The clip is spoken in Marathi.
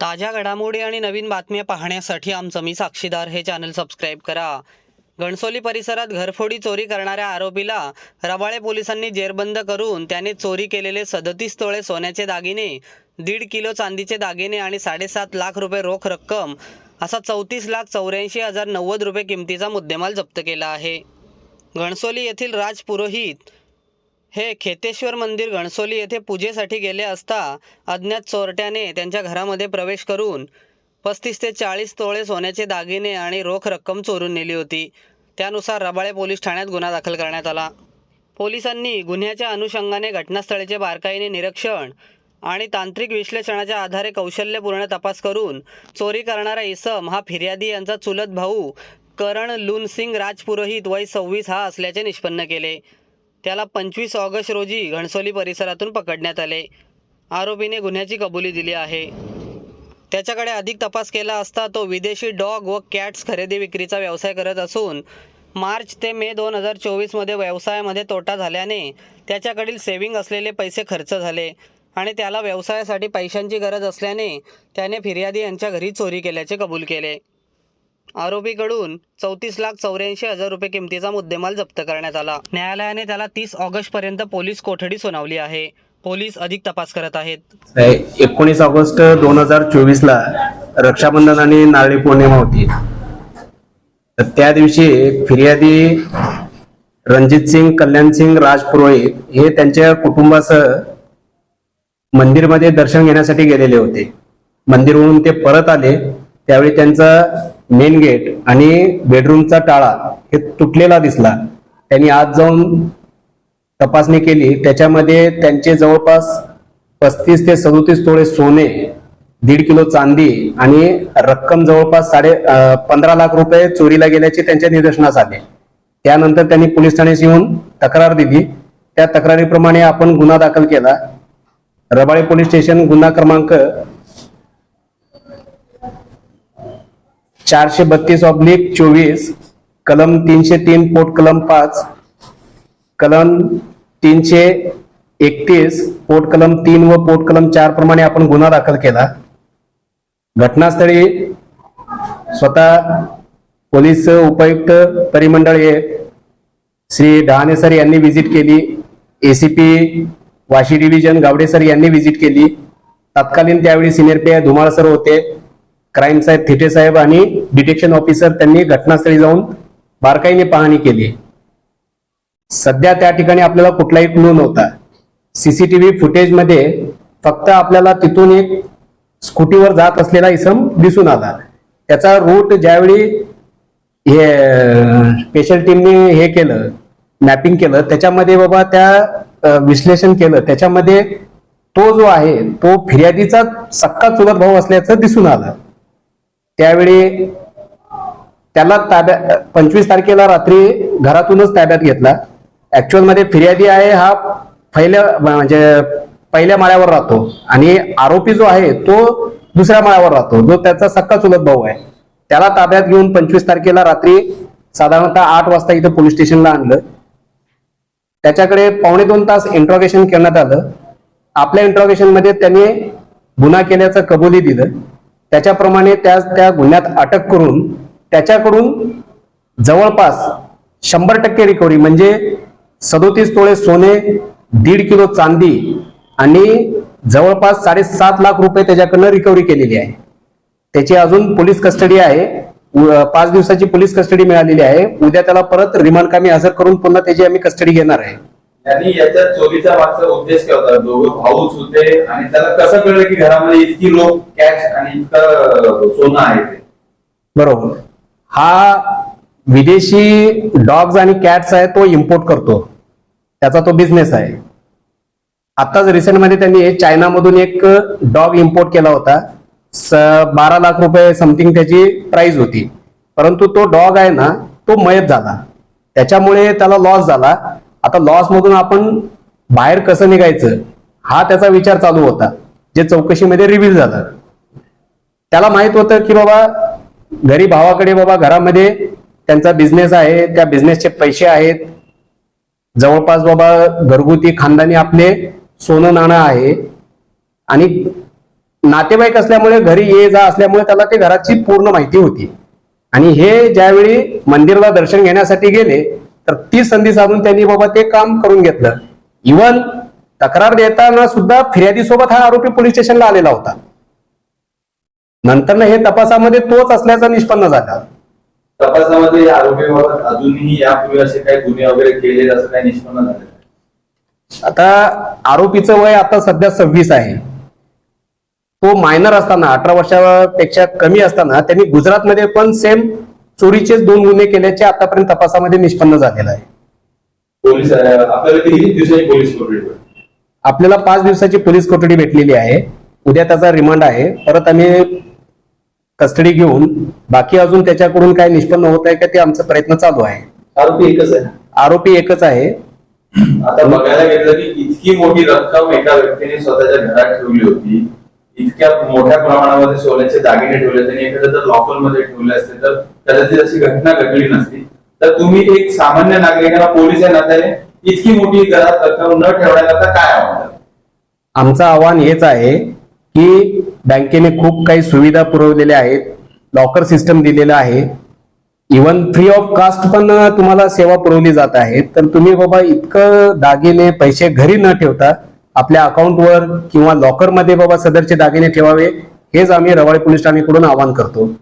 ताज्या घडामोडी आणि नवीन बातम्या पाहण्यासाठी आमचं मी साक्षीदार हे चॅनल सबस्क्राईब करा. घणसोली परिसरात घरफोडी चोरी करणाऱ्या आरोपीला रबाळे पोलिसांनी जेरबंद करून त्याने चोरी केलेले सदतीस तोळे सोन्याचे दागिने दीड किलो चांदीचे दागिने आणि साडेसात लाख रुपये रोख रक्कम असा चौतीस लाख चौऱ्याऐंशी हजार नव्वद रुपये किमतीचा मुद्देमाल जप्त केला आहे. घणसोली येथील राज पुरोहित हे खेतेश्वर मंदिर घणसोली येथे पूजेसाठी गेले असता अज्ञात चोरट्याने त्यांच्या घरामध्ये प्रवेश करून पस्तीस ते चाळीस तोळे सोन्याचे दागिने आणि रोख रक्कम चोरून नेली होती. त्यानुसार रबाळे पोलीस ठाण्यात गुन्हा दाखल करण्यात आला. पोलिसांनी गुन्ह्याच्या अनुषंगाने घटनास्थळाचे बारकाईने निरीक्षण आणि तांत्रिक विश्लेषणाच्या आधारे कौशल्यपूर्ण तपास करून चोरी करणारा इसम हा फिर्यादी यांचा चुलत भाऊ करण लुनसिंग राजपुरोहित वय सव्वीस हा असल्याचे निष्पन्न केले. त्याला पंचवीस ऑगस्ट रोजी घणसोली परिसरातून पकडण्यात आले. आरोपीने गुन्ह्याची कबुली दिली आहे. त्याच्याकडे अधिक तपास केला असता तो विदेशी डॉग व कॅट्स खरेदी विक्रीचा व्यवसाय करत असून मार्च ते मे दोन हजार चोवीसमध्ये व्यवसायामध्ये तोटा झाल्याने त्याच्याकडील सेव्हिंग असलेले पैसे खर्च झाले आणि त्याला व्यवसायासाठी पैशांची गरज असल्याने त्याने फिर्यादी यांच्या घरी चोरी केल्याचे कबूल केले. आरोपीकडून चौतीस लाख चौऱ्याऐंशी हजार रुपये किमतीचा मुद्देमाल जप्त करण्यात आला. न्यायालयाने त्याला तीस ऑगस्टपर्यंत पोलीस कोठडी सुनावली आहे. पोलीस अधिक तपास करत आहेत. एकोणीस ऑगस्ट दोन हजार चोवीस ला रक्षाबंधन आणि नारळी पौर्णिमा होती. तर त्या दिवशी फिर्यादी रणजित सिंग कल्याण सिंग राज पुरोहित हे त्यांच्या कुटुंबासह मंदिरमध्ये दर्शन घेण्यासाठी गेलेले होते. मंदिरवरून ते परत आले. त्यावेळी त्यांचा मेन गेट आणि बेडरूमचा टाळा हे तुटलेला दिसला. त्यांनी आज जाऊन तपासणी केली. त्याच्यामध्ये त्यांचे जवळपास पस्तीस ते सदोतीस तोळे सोने दीड किलो चांदी आणि रक्कम जवळपास साडे पंधरा लाख रुपये चोरीला गेल्याचे त्यांच्या निदर्शनास आले. त्यानंतर त्यांनी पोलीस ठाण्यास येऊन तक्रार दिली. त्या तक्रारीप्रमाणे आपण गुन्हा दाखल केला. रबाळे पोलीस स्टेशन गुन्हा क्रमांक चारशे बत्तीस ऑब्लिक चोवीस. कलम तीनशे तीन पोट कलम पाच. कलम तीनशे एकतीस पोट कलम तीन व पोट कलम चार प्रमाणे आपण गुन्हा दाखल केला. घटनास्थळी स्वतः पोलीस उपायुक्त परिमंडळ हे श्री डहाणे सर यांनी व्हिजिट केली. ACP Vashi division Gawade sir यांनी व्हिजिट केली. तत्कालीन त्यावेळी senior P I Dhumal sir होते. क्राईम साहेब थिटे साहेब आणि डिटेक्शन ऑफिसर त्यांनी घटनास्थळी जाऊन बारकाईने पाहणी केली. सध्या त्या ठिकाणी आपल्याला कुठलाही क्लू नव्हता. सीसीटीव्ही फुटेजमध्ये फक्त आपल्याला तिथून एक स्कूटीवर जात असलेला इसम दिसून आला. त्याचा रूट ज्यावेळी हे स्पेशल टीमने हे केलं मॅपिंग केलं त्याच्यामध्ये बाबा त्या विश्लेषण केलं. त्याच्यामध्ये तो जो आहे तो फिर्यादीचा सक्का चुलत भाऊ असल्याचं दिसून आलं. त्यावेळी त्याला ताब्यात पंचवीस तारखेला रात्री घरातूनच ताब्यात घेतला. ऍक्च्युअलमध्ये फिर्यादी आहे हा पहिल्या म्हणजे पहिल्या माळ्यावर राहतो. आणि आरोपी जो आहे तो दुसऱ्या माळ्यावर राहतो. जो त्याचा सक्का चुलत भाऊ आहे. त्याला ताब्यात घेऊन पंचवीस तारखेला रात्री साधारणतः आठ वाजता इथं पोलीस स्टेशनला आणलं. त्याच्याकडे पावणे दोन तास इंट्रॉगेशन करण्यात आलं. आपल्या इंट्रॉगेशनमध्ये त्यांनी गुन्हा केल्याचं कबुली दिलं. त्याच्याप्रमाणे त्या त्या गुन्ह्यात अटक करून त्याच्याकडून जवळपास शंभर टक्के रिकव्हरी म्हणजे सदोतीस तोळे सोने दीड किलो चांदी आणि जवळपास साडेसात लाख रुपये त्याच्याकडनं रिकव्हरी केलेली आहे. त्याची अजून पोलीस कस्टडी आहे. पाच दिवसाची पोलीस कस्टडी मिळालेली आहे. उद्या त्याला परत रिमांड कामी हजर करून पुन्हा त्याची आम्ही कस्टडी घेणार आहे. त्यांनी याच्या चोरीचा मागचा उद्देश काय होता? दोघं भाऊच होते आणि त्याला कसं कळलं की घरामध्ये इतकी लोक कॅश आणि इतकं सोनं आहे ते? बरोबर. हा विदेशी डॉग्स आणि कॅट्स आहे तो इम्पोर्ट करतो. त्याचा तो बिझनेस आहे. आताच रिसेंटमध्ये त्यांनी चायनामधून एक डॉग इम्पोर्ट केला होता. स बारा लाख रुपये समथिंग त्याची प्राइस होती. परंतु तो डॉग आहे ना तो मयत झाला. त्याच्यामुळे त्याला लॉस झाला. आता लॉस मधून आपण बाहेर कसं निघायचं हा त्याचा विचार चालू होता जे चौकशीमध्ये रिव्हील झालं. त्याला माहीत होतं की बाबा घरी भावाकडे बाबा घरामध्ये त्यांचा बिझनेस आहे त्या बिझनेसचे पैसे आहेत. जवळपास बाबा घरगुती खानदानी आपले सोनं नाणं आहे. आणि नातेवाईक असल्यामुळे घरी ये जा असल्यामुळे त्याला ते घराची पूर्ण माहिती होती. आणि हे ज्यावेळी मंदिरला दर्शन घेण्यासाठी गेले तर ती संधी साधून त्यांनी बाबा ते काम करून घेतलं. इवन तक्रार देताना सुद्धा फिर्यादीसोबत हा आरोपी पोलीस स्टेशनला आलेला होता. नंतर हे तपासामध्ये तोच असल्याचं निष्पन्न झाला. तपासामध्ये अजूनही यापूर्वी असे काही गुन्हे वगैरे केले असं काही निष्पन्न झाले आता आरोपीचं वय आता सध्या सव्वीस आहे. तो मायनर असताना अठरा वर्षापेक्षा कमी असताना त्यांनी गुजरातमध्ये पण सेम चोरीचेच दोन गुन्हे केल्याचे आतापर्यंत तपासामध्ये निष्पन्न झालेलं आहे. पोलीस आपल्याला किती दिवसाची पोलीस कोठडी पडली? आपल्याला पाच दिवसाची पोलीस कोठडी भेटलेली आहे. उद्या त्याचा रिमांड आहे. परत आम्ही कस्टडी घेऊन बाकी अजून त्याच्याकडून काय निष्पन्न होत आहे का ते आमचा प्रयत्न चालू आहे. आरोपी एकच आहे आरोपी एकच आहे. आता बघायला गेलं की इतकी मोठी रक्कम एका व्यक्तीने स्वतःच्या घरात ठेवली होती. इतक्या मोठ्या प्रमाणामध्ये सोन्याचे दागिने ठेवले त्यांनी एखाद्या जर लॉकरमध्ये ठेवले असते तर कदाचित अशी घटना घडली नसती. तर तुम्ही एक सामान्य नागरिकांना पोलीस या नात्याने इतकी मोठी घरात रक्कम न ठेवण्याला काय आव्हान आमचं आव्हान हेच आहे की बँकेने खूप काही सुविधा पुरवलेल्या आहेत लॉकर सिस्टम दिलेलं आहे. इवन फ्री ऑफ कास्ट पण तुम्हाला सेवा पुरवली जात आहे तर तुम्ही बाबा इतकं दागिने पैसे घरी न ठेवता आपल्या अकाउंटवर किंवा लॉकरमध्ये बाबा सदरचे दागिने ठेवावे हेच आम्ही रवाळे पोलीस ठाणेकडून आवाहन करतो.